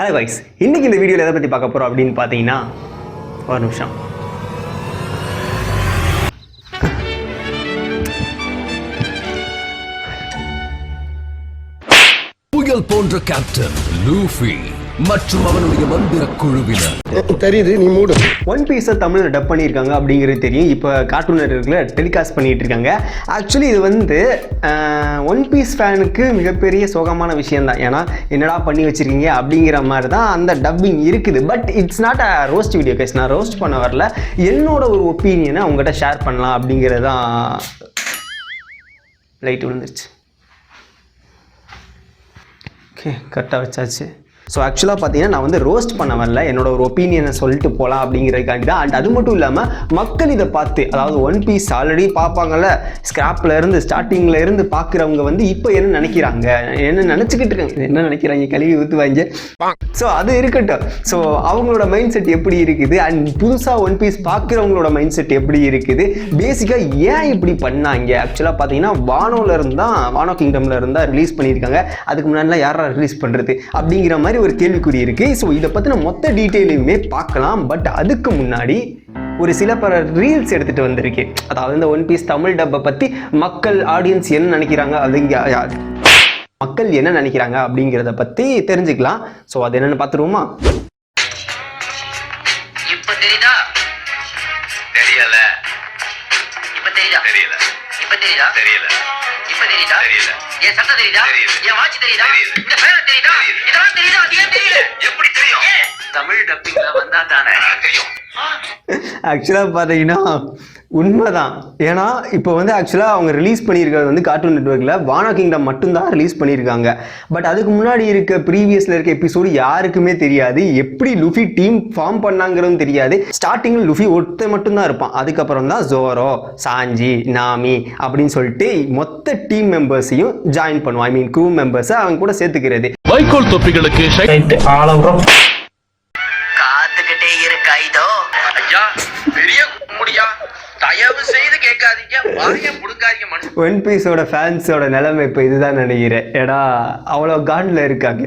Hello wise இன்னைக்கு இந்த வீடியோவில் எதை பற்றி பார்க்க போகிறோம் அப்படின்னு பார்த்தீங்கன்னா ஒரு நிமிஷம். புயல் போன்ற கேப்டன் லூஃபி மற்றும் அவனுடைய மந்திர குழுவினர். தெரியுது நீ மூடு. ஒன் பீஸை தமிழில் டப் பண்ணியிருக்காங்க அப்படிங்கிறது தெரியும். இப்போ கார்ட்டூன் நெட்ஒர்க்கில் டெலிகாஸ்ட் பண்ணிட்டு இருக்காங்க ஆக்சுவலி இது வந்து ஒன் பீஸ் ஃபேனுக்கு மிகப்பெரிய சோகமான விஷயம்தான். ஏன்னா என்னடா பண்ணி வச்சிருக்கீங்க அப்படிங்கிற மாதிரி தான் அந்த டப்பிங் இருக்குது. But it's not a roast video cause நான் ரோஸ்ட் பண்ண வரல. என்னோட ஒரு ஒப்பீனியனை உங்கள்கிட்ட ஷேர் பண்ணலாம் அப்படிங்கிறது தான் லைட் விழுந்துருச்சு ஓகே கரெக்டாக வச்சாச்சு. ஸோ ஆக்சுவலாக பார்த்தீங்கன்னா நான் வந்து ரோஸ்ட் பண்ண வரல. என்னோட ஒரு ஒப்பீனியனை சொல்லிட்டு போகலாம் அப்படிங்கிறதுக்காண்டி தான். அண்ட் அது மட்டும் இல்லாமல் மக்கள் இதை பார்த்து அதாவது ஒன் பீஸ் ஆல்ரெடி பார்ப்பாங்கல்ல ஸ்கிராப்ல இருந்து ஸ்டார்டிங்கில் இருந்து பார்க்குறவங்க வந்து இப்போ என்ன நினைக்கிறாங்க? என்ன நினச்சிக்கிட்டு இருக்காங்க? என்ன நினைக்கிறாங்க? கழுவி ஊற்றுவாங்க ஸோ அது இருக்கட்டும். ஸோ அவங்களோட மைண்ட் செட் எப்படி இருக்குது? அண்ட் புதுசாக ஒன் பீஸ் பார்க்குறவங்களோட மைண்ட் செட் எப்படி இருக்குது? பேசிக்காக ஏன் இப்படி பண்ணாங்க? ஆக்சுவலாக பார்த்தீங்கன்னா வானோல இருந்து தான் வானோ கிங்டம்ல இருந்தால் ரிலீஸ் பண்ணியிருக்காங்க. அதுக்கு முன்னாடிலாம் யாரா ரிலீஸ் பண்ணுறது அப்படிங்கிற மாதிரி ஒரு கேள்விக்குறி இருக்கு. ஸோ இதை பற்றின மொத்த டீட்டெயிலுமே பார்க்கலாம். பட் அதுக்கு முன்னாடி ஒரு சில பல ரீல்ஸ் எடுத்துட்டு வந்திருக்கேன் அதாவது இந்த ஒன் பீஸ் தமிழ் டப்பை பற்றி மக்கள் ஆடியன்ஸ் என்ன நினைக்கிறாங்க யா- மக்கள் என்ன நினைக்கிறாங்க அப்படிங்கிறத பற்றி தெரிஞ்சுக்கலாம். ஸோ அது என்னன்னு பார்த்துருவோமா? இப்ப தெரியுதா? தெரியல. இப்ப தெரியுதா. என் சட்டை தெரியுதா. என் வாட்ச் தெரியுதா தெரியுது. இந்த பேர தெரியுதா. இதெல்லாம் தெரியுதா அது ஏன் தெரியல எப்படி தெரியும்? தமிழ் டப்பிங்ல வந்தா தானே தெரியும் ஆக்சுவலாக பார்த்தீங்கன்னா உண்மைதான். ஏன்னா இப்போ வந்து ஆக்சுவலாக அவங்க ரிலீஸ் பண்ணியிருக்கிறது வந்து கார்ட்டூன் நெட்ஒர்க்கில் வானா கிங்டம் மட்டும்தான் ரிலீஸ் பண்ணியிருக்காங்க. பட் அதுக்கு முன்னாடி இருக்க ப்ரீவியஸில் இருக்க எபிசோடு யாருக்குமே தெரியாது. எப்படி லுஃபி டீம் ஃபார்ம் பண்ணாங்கிறதும் தெரியாது. ஸ்டார்டிங்கில் லுஃபி ஒருத்த மட்டும்தான் இருப்பான். அதுக்கப்புறம் தான் ஜோரோ சாஞ்சி நாமி அப்படின்னு சொல்லிட்டு மொத்த டீம் மெம்பர்ஸையும் ஜாயின் பண்ணுவான். ஐ மீன் க்ரூ மெம்பர்ஸை அவங்க கூட சேர்த்துக்கிறது. வைக்கோல் தொப்பிகளுக்கு தயவு செய்து கேட்காதீங்க. வாரிய முடுக்காதீங்க மனுஷன். ஒன் பீஸோட ஃபேன்ஸோட நிலைமை இப்போ இதுதான் நினைக்கிறேன். ஏன்னா அவ்வளோ காண்டில் இருக்காங்க.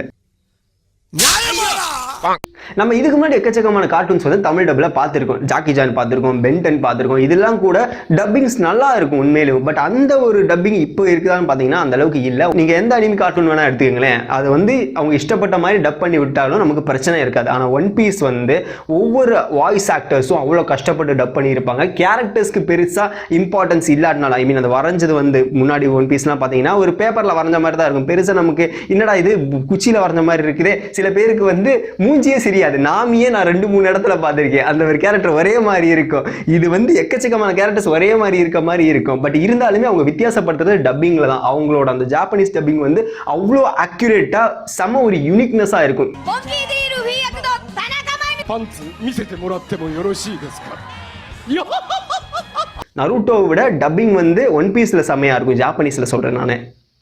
நம்ம இதுக்கு முன்னாடி எக்கச்சக்கமான கார்ட்டூன்ஸ் வந்து தமிழ் டப்பில் பார்த்துருக்கோம். ஜாக்கி ஜான் பார்த்துருக்கோம் பென்டன் பார்த்துருக்கோம். இதெல்லாம் கூட டப்பிங்ஸ் நல்லா இருக்கும் உண்மையிலும் பட் அந்த ஒரு டப்பிங் இப்போ இருக்குதான்னு பார்த்தீங்கன்னா அந்த அளவுக்கு இல்லை. நீங்கள் எந்த அனிமி கார்ட்டூன் வேணால் எடுத்துக்கங்களேன். அது வந்து அவங்க இஷ்டப்பட்ட மாதிரி டப் பண்ணி விட்டாலும் நமக்கு பிரச்சனை இருக்காது. ஆனால் ஒன் பீஸ் வந்து ஒவ்வொரு வாய்ஸ் ஆக்டர்ஸும் அவ்வளோ கஷ்டப்பட்டு டப் பண்ணியிருப்பாங்க. கேரக்டர்ஸ்க்கு பெருசாக இம்பார்ட்டன்ஸ் இல்லாட்டினால ஐ மீன் அது வரைஞ்சது வந்து முன்னாடி ஒன் பீஸ்லாம் பார்த்தீங்கன்னா ஒரு பேப்பரில் வரைஞ்ச மாதிரி தான் இருக்கும். பெருசாக நமக்கு என்னடா இது குச்சியில் வரைஞ்ச மாதிரி இருக்குது. சில பேருக்கு வந்து மூஞ்சியே சரியாது. நாமியே நான் ரெண்டு மூணு இடத்துல பார்த்துருக்கேன். அந்த ஒரு கேரக்டர் ஒரே மாதிரி இருக்கும். இது வந்து எக்கச்சக்கமான கேரக்டர்ஸ் ஒரே மாதிரி இருக்க மாதிரி இருக்கும். பட் இருந்தாலுமே அவங்க வித்தியாசப்படுத்துறது டப்பிங்கில் தான். அவங்களோட அந்த ஜாப்பனீஸ் டப்பிங் வந்து அவ்வளோ அக்யூரேட்டாக செம ஒரு யூனிக்னஸாக இருக்கும். நருட்டோவை விட டப்பிங் வந்து ஒன் பீஸில் செமையாக இருக்கும். ஜாப்பனீஸில் சொல்கிறேன் நான்.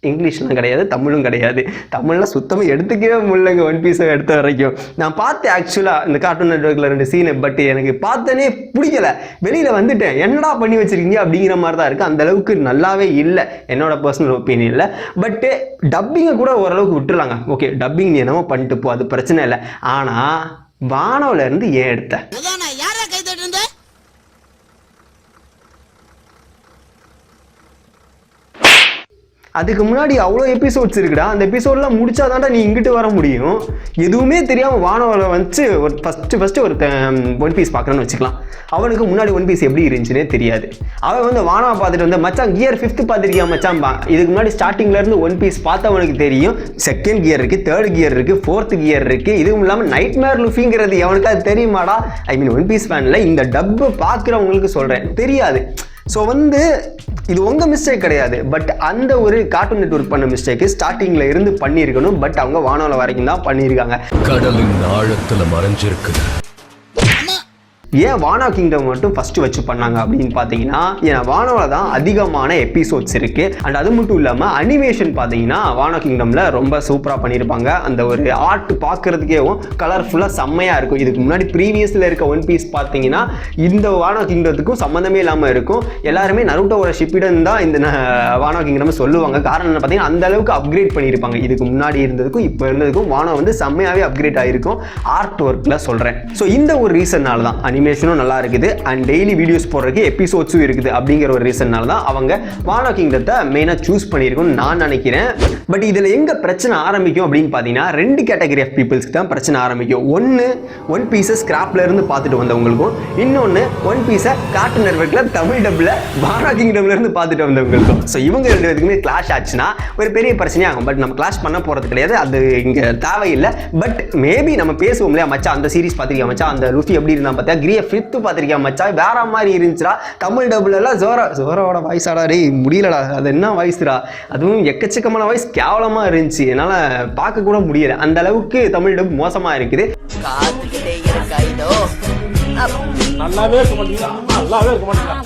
இங்கிலீஷ்லாம் கிடையாது தமிழும் கிடையாது. தமிழ்லாம் சுத்தமாக எடுத்துக்கவே முடியலங்க ஒன் பீஸை எடுத்த வரைக்கும். நான் பார்த்தேன் ஆக்சுவலாக இந்த கார்ட்டூன் நெட்ஒர்க்கில் ரெண்டு சீனு பட் எனக்கு பார்த்தனே பிடிக்கல. வெளியில் வந்துட்டேன். என்னடா பண்ணி வச்சிருக்கீங்க அப்படிங்கிற மாதிரி தான் இருக்குது அந்தளவுக்கு நல்லாவே இல்லை. என்னோட பர்சனல் ஒப்பீனியனில் பட்டு டப்பிங்கை கூட ஓரளவுக்கு விட்டுருலாங்க ஓகே டப்பிங் நீ என்னமோ பண்ணிட்டு போ அது பிரச்சனை இல்லை. ஆனால் வானோல இருந்து ஏன் எடுத்த அதான் நான் யாரா கை தட்டு இருந்தேன் அதுக்கு முன்னாடி அவ்வளோ எபிசோட்ஸ் இருக்குடா. அந்த எபிசோட்லாம் முடிச்சாதான்டா நீ இங்கிட்டு வர முடியும். எதுவுமே தெரியாமல் வானவரை வந்து ஒரு ஃபஸ்ட்டு ஃபஸ்ட்டு ஒரு ஒன் பீஸ் பார்க்குறேன்னு வச்சுக்கலாம். அவனுக்கு முன்னாடி ஒன் பீஸ் எப்படி இருந்துச்சுன்னே தெரியாது. அவன் வந்து வானவா பார்த்துட்டு வந்து மச்சான் கியர் ஃபிஃப்த்து பார்த்துருக்கியா மச்சான்? பா. இதுக்கு முன்னாடி ஸ்டார்டிங்லேருந்து ஒன் பீஸ் பார்த்தவனுக்கு தெரியும். செகண்ட் கியர் இருக்குது தேர்ட் கியர் இருக்குது ஃபோர்த் கியர் இருக்குது இதுவும் இல்லாமல் நைட் மேர் லுஃபிங்கிறது எவனுக்கு அது தெரியுமாடா ஐ மீன் ஒன் பீஸ் ஃபேனில் இந்த டப்பு பார்க்குறவங்களுக்கு சொல்கிறேன் தெரியாது. ஸோ வந்து இது உங்கள் மிஸ்டேக் கிடையாது. பட் அந்த ஒரு கார்ட்டூன் நெட்ஒர்க் பண்ண மிஸ்டேக்கு ஸ்டார்டிங்கில் இருந்து பண்ணியிருக்கணும். பட் அவங்க வானோல வரைக்கும் தான் பண்ணியிருக்காங்க. கடலின் ஆழத்தில் மறைஞ்சிருக்குது. ஏன் வானா கிங்டம் மட்டும் ஃபர்ஸ்ட் வச்சு பண்ணாங்க அப்படின்னு பார்த்தீங்கன்னா ஏன்னா வானோவில் தான் அதிகமான எபிசோட்ஸ் இருக்கு. அண்ட் அது மட்டும் இல்லாமல் அனிமேஷன் பார்த்தீங்கன்னா வானா கிங்டமில் ரொம்ப சூப்பராக பண்ணியிருப்பாங்க அந்த ஒரு ஆர்ட் பார்க்கறதுக்கேவும் கலர்ஃபுல்லாக செம்மையாக இருக்கும். இதுக்கு முன்னாடி ப்ரீவியஸில் இருக்க ஒன் பீஸ் பார்த்தீங்கன்னா இந்த வானா கிங்டத்துக்கும் சம்மந்தமே இல்லாமல் இருக்கும். எல்லாருமே நருட்டோட ஷிப்பிடன் தான் இந்த ந- வானா கிங்டம் சொல்லுவாங்க. காரணம் என்ன பார்த்தீங்கன்னா அந்த அளவுக்கு அப்கிரேட் பண்ணியிருப்பாங்க இதுக்கு முன்னாடி இருந்ததுக்கும் இப்போ இருந்ததுக்கும் வானம் வந்து செம்மையாகவே அப்கிரேட் ஆகிருக்கும் ஆர்ட் ஒர்க்கில் சொல்கிறேன் ஸோ இந்த ஒரு ரீசன்னால தான் அனிமேஷனும் நல்லா இருக்குது அண்ட் டெய்லி வீடியோஸ் போடுறதுக்கு எபிசோட்ஸும் இருக்குது அப்படிங்கிற ஒரு ரீசன்னால தான் அவங்க வானோ கிங்டத்தை மெயினாக சூஸ் பண்ணியிருக்கும்னு நான் நினைக்கிறேன். பட் இதில் எங்கே பிரச்சனை ஆரம்பிக்கும் அப்படின்னு பார்த்தீங்கன்னா ரெண்டு கேட்டகரி ஆஃப் பீப்புள்ஸ்க்கு தான் பிரச்சனை ஆரம்பிக்கும். ஒன்று ஒன் பீஸை ஸ்கிராப்ல இருந்து பார்த்துட்டு வந்தவங்களுக்கும் இன்னொன்று ஒன் பீஸை கார்ட்டூன் நெட்ஒர்க்கில் தமிழ் டப்பில் வானோ கிங்டம்லேருந்து பார்த்துட்டு வந்தவங்களுக்கும். ஸோ இவங்க ரெண்டு பேருக்குமே கிளாஷ் ஆச்சுன்னா ஒரு பெரிய பிரச்சனையாகும் பட் நம்ம கிளாஷ் பண்ண போகிறது கிடையாது. அது இங்கே தேவையில்லை. பட் மேபி நம்ம பேசுவோம் இல்லையா மச்சா அந்த சீரிஸ் பார்த்திருக்கியா மச்சா அந்த லுஃபி எப்படி இருந்தால் பார்த்தா பெரிய ஃபிஃப்த்து பார்த்திருக்கியா மச்சான்? வேற மாதிரி இருந்துச்சுடா. தமிழ் டபுள் எல்லாம் ஜோரா ஜோராவோட வாய்ஸாடா டேய் முடியலடா. அது என்ன வாய்ஸ்டா அதுவும் எக்கச்சக்கமான வாய்ஸ் கேவலமாக இருந்துச்சு. என்னால் பார்க்க கூட முடியல. அந்த அளவுக்கு தமிழ் டப் மோசமாக இருக்குது. காத்துக்கிட்டே நல்லாவே இருக்க மாட்டீங்களா? நல்லாவே இருக்க மாட்டீங்களா?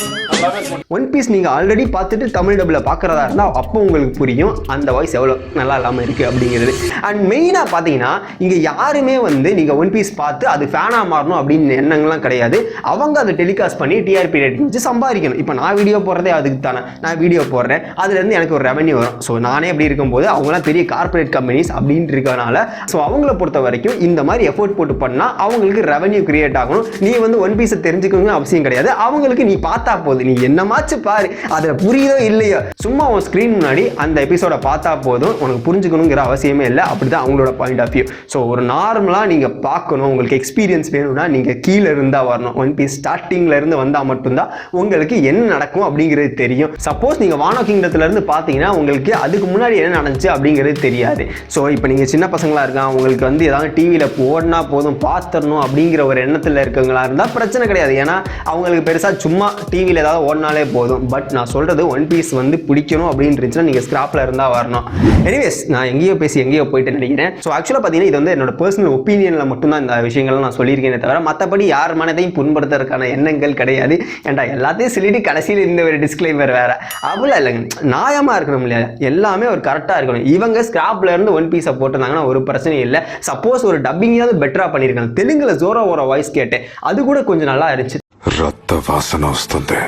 ஒன் பீஸ் நீங்கள் ஆல்ரெடி பார்த்துட்டு தமிழ் டப்பில் பார்க்குறதா இருந்தால் அப்போ உங்களுக்கு புரியும் அந்த வாய்ஸ் எவ்வளோ நல்லா இல்லாமல் இருக்குது அப்படிங்கிறது. அண்ட் மெயினாக பார்த்தீங்கன்னா இங்கே யாருமே வந்து நீங்கள் ஒன் பீஸ் பார்த்து அது ஃபேனாக மாறணும் அப்படின்னு எண்ணங்கள்லாம் கிடையாது. அவங்க அதை டெலிகாஸ்ட் பண்ணி டிஆர்பி ரேட்டிங் வச்சு சம்பாதிக்கணும். இப்போ நான் வீடியோ போடுறதே அதுக்கு தானே. நான் வீடியோ போடுறேன். அதுலேருந்து எனக்கு ஒரு ரெவன்யூ வரும். ஸோ நானே அப்படி இருக்கும்போது அவங்களாம் பெரிய கார்ப்பரேட் கம்பெனிஸ் அப்படின்ட்டு இருக்கனால ஸோ அவங்கள பொறுத்த வரைக்கும் இந்த மாதிரி எஃபோர்ட் போட்டு பண்ணால் அவங்களுக்கு ரெவன்யூ கிரியேட் ஆகணும். நீ வந்து ஒன் பீஸை தெரிஞ்சுக்கணும்னு அவசியம் கிடையாது. அவங்களுக்கு நீ பார்த்தா போதும். நீ என்னமாச்சு பாரு. அதில் புரியுதோ இல்லையோ. சும்மா உன் ஸ்க்ரீன் முன்னாடி அந்த எபிசோட பார்த்தா போதும். உனக்கு புரிஞ்சுக்கணுங்கிற அவசியமே இல்லை. அப்படி தான் அவங்களோட பாயிண்ட் ஆஃப் வியூ ஸோ ஒரு நார்மலாக நீங்கள் பார்க்கணும். உங்களுக்கு எக்ஸ்பீரியன்ஸ் வேணும்னா நீங்கள் கீழே இருந்தால் வரணும். ஒன் பீஸ் ஸ்டார்டிங்கில் இருந்து வந்தால் மட்டும்தான் உங்களுக்கு என்ன நடக்கும் அப்படிங்கிறது தெரியும். சப்போஸ் நீங்கள் வானோ கிங்டத்துல இருந்து பார்த்தீங்கன்னா உங்களுக்கு அதுக்கு முன்னாடி என்ன நடந்துச்சு அப்படிங்கிறது தெரியாது. ஸோ இப்போ நீங்கள் சின்ன பசங்களா இருக்கான் உங்களுக்கு வந்து ஏதாவது டிவியில் போடனா போதும். பார்த்துடணும் அப்படிங்கிற ஒரு எண்ணத்தில் இருக்கவங்களா இருந்தால் பிரச்சனை கிடையாது. ஏன்னா அவங்களுக்கு பெருசாக சும்மா டிவியில் ஏதாவது ஓடினாலே போதும். பட் நான் சொல்கிறது ஒன் பீஸ் வந்து பிடிக்கணும் அப்படின்னு இருந்துச்சுன்னா நீங்கள் ஸ்கிராப்பில் இருந்தால் வரணும். எனிவேஸ் நான் எங்கேயோ பேசி எங்கேயோ போயிட்டு நினைக்கிறேன். ஸோ ஆக்சுவலாக பார்த்தீங்கன்னா இது வந்து என்னோட பர்சனல் ஒப்பீனியனில் மட்டும்தான் இந்த விஷயங்கள்லாம் நான் சொல்லியிருக்கேனே தவிர மற்றபடி யார் மனதையும் புண்படுத்துறதுக்கான எண்ணங்கள் கிடையாது. ஏன்டா எல்லாத்தையும் சொல்லிட்டு கடைசியில் இந்த ஒரு டிஸ்கிளைமர் வேற. அவ்வளோ இல்லைங்க. நியாயமாக இருக்கணும் இல்லையா? எல்லாமே ஒரு கரெக்டாக இருக்கணும். இவங்க ஸ்கிராப்பில் இருந்து ஒன் பீஸை போட்டிருந்தாங்கன்னா ஒரு பிரச்சனையும் இல்லை. சப்போஸ் ஒரு டப்பிங்காவது பெட்டராக பண்ணியிருக்காங்க. தெலுங்குல ஜோரோ ஒரு வாய்ஸ் கேட்டேன். அது கூட கொஞ்சம் நல்லா இருந்துச்சு రక్త వాసన వస్తుంది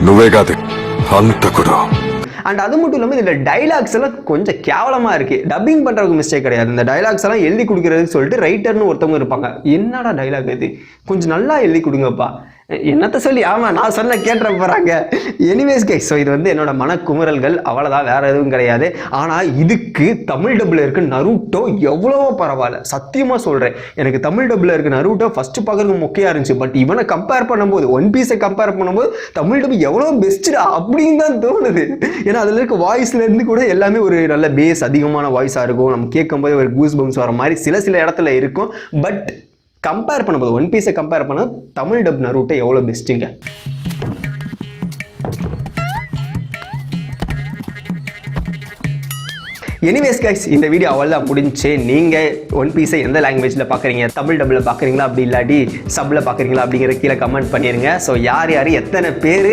నువ్వే కాదు హంతకుడు அண்ட் அது மட்டும் இல்லாமல் இதில் டைலாக்ஸ் எல்லாம் கொஞ்சம் கேவலமாக இருக்குது டப்பிங் பண்ணுறதுக்கு மிஸ்டேக் கிடையாது இந்த டைலாக்ஸ் எல்லாம் எழுதி கொடுக்குறதுக்கு சொல்லிட்டு ரைட்டர்னு ஒருத்தவங்க இருப்பாங்க என்னடா டைலாக் இது கொஞ்சம் நல்லா எழுதி கொடுங்கப்பா என்னத்த சொல்லி? ஆமாம் நான் சொன்ன கேட்டுற போகிறாங்க எனிவேஸ் கைஸ் ஸோ இது வந்து என்னோட மனக்குமுறல்கள். அவ்வளோதான் வேற எதுவும் கிடையாது. ஆனால் இதுக்கு தமிழ் டபுள் இருக்க நருட்டோ எவ்வளவோ பரவாயில்ல. சத்தியமாக சொல்கிறேன் எனக்கு தமிழ் டபுள் இருக்க நருட்டோ ஃபஸ்ட்டு பார்க்குறதுக்கு முக்கியம் இருந்துச்சு. பட் இவனை கம்பேர் பண்ணும்போது ஒன் பீஸை கம்பேர் பண்ணும்போது தமிழ் டபுள் எவ்வளோ பெஸ்ட்டுடா அப்படின்னு தான் தோணுது. ஏன்னா அதில் இருக்க வாய்ஸ்லேருந்து கூட எல்லாமே ஒரு நல்ல பேஸ் அதிகமான வாய்ஸாக இருக்கும். நம்ம கேட்கும்போது ஒரு கூஸ் பம்ஸ் வர மாதிரி சில சில இடத்துல இருக்கும். பட் கம்பேர் பண்ணும்போது ஒன் பீஸை கம்பேர் பண்ணால் தமிழ் டப் நருட்டை எவ்வளோ பெஸ்ட்டுங்க எனிவேஸ் கைஸ் இந்த வீடியோ அவ்வளோதான் முடிஞ்சு நீங்கள் ஒன் பீஸை எந்த லாங்குவேஜில் பார்க்குறீங்க தமிழ் டபுளில் பார்க்குறீங்களா அப்படி இல்லாட்டி சப்பில் பார்க்குறீங்களா அப்படிங்கிற கீழே கமெண்ட் பண்ணிடுங்க ஸோ யார் யார் எத்தனை பேர்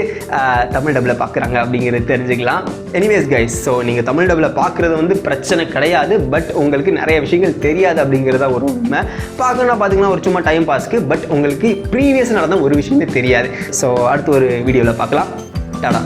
தமிழ் டப்பில் பார்க்குறாங்க அப்படிங்கிறது தெரிஞ்சுக்கலாம். எனிவேஸ் கைஸ் ஸோ நீங்கள் தமிழ் டப்பில் பார்க்குறது வந்து பிரச்சனை கிடையாது. பட் உங்களுக்கு நிறைய விஷயங்கள் தெரியாது அப்படிங்கிறதா ஒரு உண்மை. பார்க்கணும்னா பார்த்தீங்கன்னா ஒரு சும்மா டைம் பாஸ்க்கு பட் உங்களுக்கு ப்ரீவியஸ் நடந்த ஒரு விஷயமே தெரியாது. ஸோ அடுத்து ஒரு வீடியோவில் பார்க்கலாம் டாடா.